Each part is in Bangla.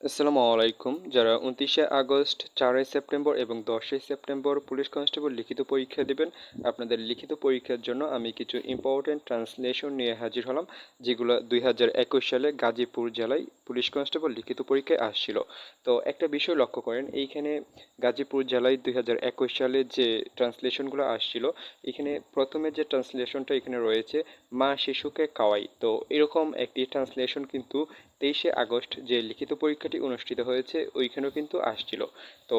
আসসালামু আলাইকুম। যারা উনত্রিশে আগস্ট, চারই সেপ্টেম্বর এবং দশই সেপ্টেম্বর পুলিশ কনস্টেবল লিখিত পরীক্ষা দেবেন, আপনাদের লিখিত পরীক্ষার জন্য আমি কিছু ইম্পর্টেন্ট ট্রান্সলেশন নিয়ে হাজির হলাম, যেগুলো দুই হাজার একুশ সালে গাজীপুর জেলায় পুলিশ কনস্টেবল লিখিত পরীক্ষায় আসছিল। তো একটা বিষয় লক্ষ্য করেন, এইখানে গাজীপুর জেলায় দুই হাজার একুশ সালে যে ট্রান্সলেশনগুলো আসছিল, এখানে প্রথমে যে ট্রান্সলেশনটা এখানে রয়েছে, মা শিশুকে কাওয়াই তো এরকম একটি ট্রান্সলেশন কিন্তু তেইশে আগস্ট যে লিখিত পরীক্ষাটি অনুষ্ঠিত হয়েছে, ওইখানেও কিন্তু আসছিল। তো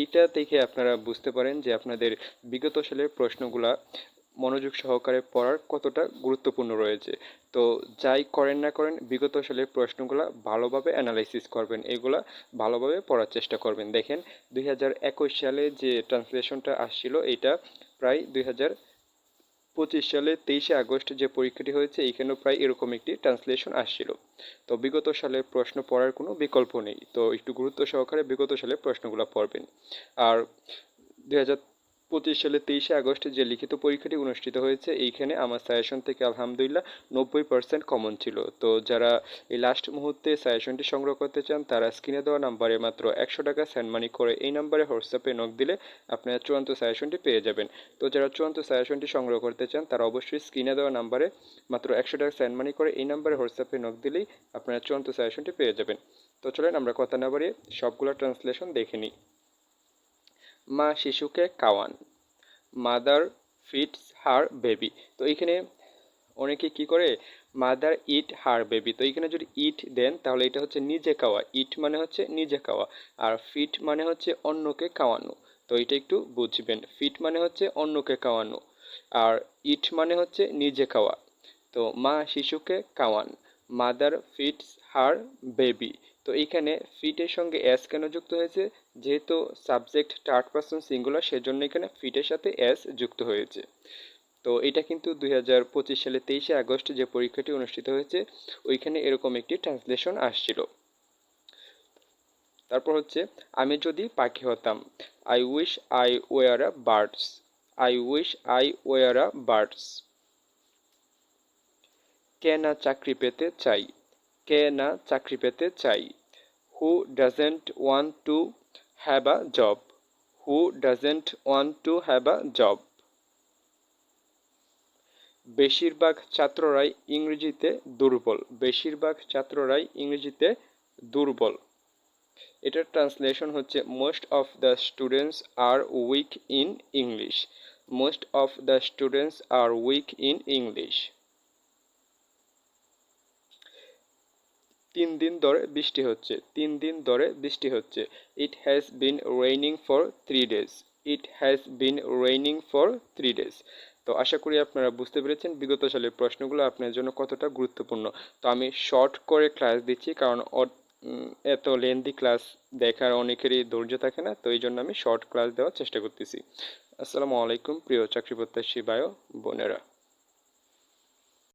এইটা দেখে আপনারা বুঝতে পারেন যে আপনাদের বিগত সালের প্রশ্নগুলা মনোযোগ সহকারে পড়ার কতটা গুরুত্বপূর্ণ রয়েছে। তো যাই করেন না করেন, বিগত সালের প্রশ্নগুলো ভালোভাবে অ্যানালাইসিস করবেন, এগুলা ভালোভাবে পড়ার চেষ্টা করবেন। দেখেন, দুই হাজার একুশ সালে যে ট্রান্সলেশনটা আসছিল এটা প্রায় দুই হাজার পঁচিশ সালে তেইশে আগস্ট যে পরীক্ষাটি হয়েছে এইখানেও প্রায় এরকম একটি ট্রান্সলেশন আসছিল। তো বিগত সালের প্রশ্ন পড়ার কোনো বিকল্প নেই। তো একটু গুরুত্ব সহকারে বিগত সালের প্রশ্নগুলো পড়বেন। আর দু হাজার পঁচিশ সালে তেইশে আগস্টে যে লিখিত পরীক্ষাটি অনুষ্ঠিত হয়েছে, এইখানে আমার সাজেশন থেকে আলহামদুলিল্লাহ নব্বই পার্সেন্ট কমন ছিল। তো যারা এই লাস্ট মুহূর্তে সাজেশনটি সংগ্রহ করতে চান, তারা স্ক্রিনে দেওয়া নাম্বারে মাত্র একশো টাকা সেন্ড মানি করে এই নাম্বারে হোয়াটসঅ্যাপে নক দিলে আপনারা চূড়ান্ত সাজেশনটি পেয়ে যাবেন। তো যারা চূড়ান্ত সাজেশনটি সংগ্রহ করতে চান, তারা অবশ্যই স্ক্রিনে দেওয়া নাম্বারে মাত্র একশো টাকা সেন্ড মানি করে এই নাম্বারে হোয়াটসঅ্যাপে নক দিলেই আপনারা চূড়ান্ত সাজেশনটি পেয়ে যাবেন। তো চলেন আমরা কথা না বাড়িয়ে সবগুলো ট্রান্সলেশন দেখে নিই। মা শিশুকে কাওয়ান মাদার ফিটস হার বেবি তো এখানে অনেকে কি করে? মাদার ইট হার বেবি তো এখানে যদি ইট দেন, তাহলে এটা হচ্ছে নিজে খাওয়া। ইট মানে হচ্ছে নিজে খাওয়া। আর ফিট মানে হচ্ছে অন্যকে খাওয়ানো। তো এটা একটু বুঝবেন। ফিট মানে হচ্ছে অন্যকে খাওয়ানো। আর ইট মানে হচ্ছে নিজে খাওয়া। তো মা শিশুকে খাওয়ান। Mother feeds her baby. তো এইখানে ফিটের সঙ্গে এস কেন যুক্ত হয়েছে? যেহেতু সাবজেক্ট থার্ড পার্সন সিঙ্গুলার, সেজন্য এখানে ফিটের সাথে এস যুক্ত হয়েছে। তো এটা কিন্তু দুই হাজার পঁচিশ সালে তেইশে আগস্ট যে পরীক্ষাটি অনুষ্ঠিত হয়েছে, ওইখানে এরকম একটি ট্রান্সলেশন আসছিল। তারপর হচ্ছে, আমি যদি পাখি হতাম I wish I were a birds I wish I were a birds কে না চাকরি পেতে চাই। কে না চাকরি পেতে চাই? Who doesn't want to have a job who doesn't want to have a job বেশিরভাগ ছাত্ররাই ইংরেজিতে দুর্বল। বেশিরভাগ ছাত্ররাই ইংরেজিতে দুর্বল। এটার ট্রান্সলেশন হচ্ছে most of the students are weak in English most of the students are weak in English তিন দিন ধরে বৃষ্টি হচ্ছে, তিন দিন ধরে বৃষ্টি হচ্ছে। It has been raining for three days it has been raining for three days তো আশা করি আপনারা বুঝতে পেরেছেন বিগত সালের প্রশ্নগুলো আপনার জন্য কতটা গুরুত্বপূর্ণ। তো আমি শর্ট করে ক্লাস দিচ্ছি কারণ এত লেন্দি ক্লাস দেখার অনেকেরই ধৈর্য থাকে না, তো এই জন্য আমি শর্ট ক্লাস দেওয়ার চেষ্টা করতেছি। আসসালামু আলাইকুম, প্রিয় চাকরি প্রত্যাশী বায়ো বোনেরা।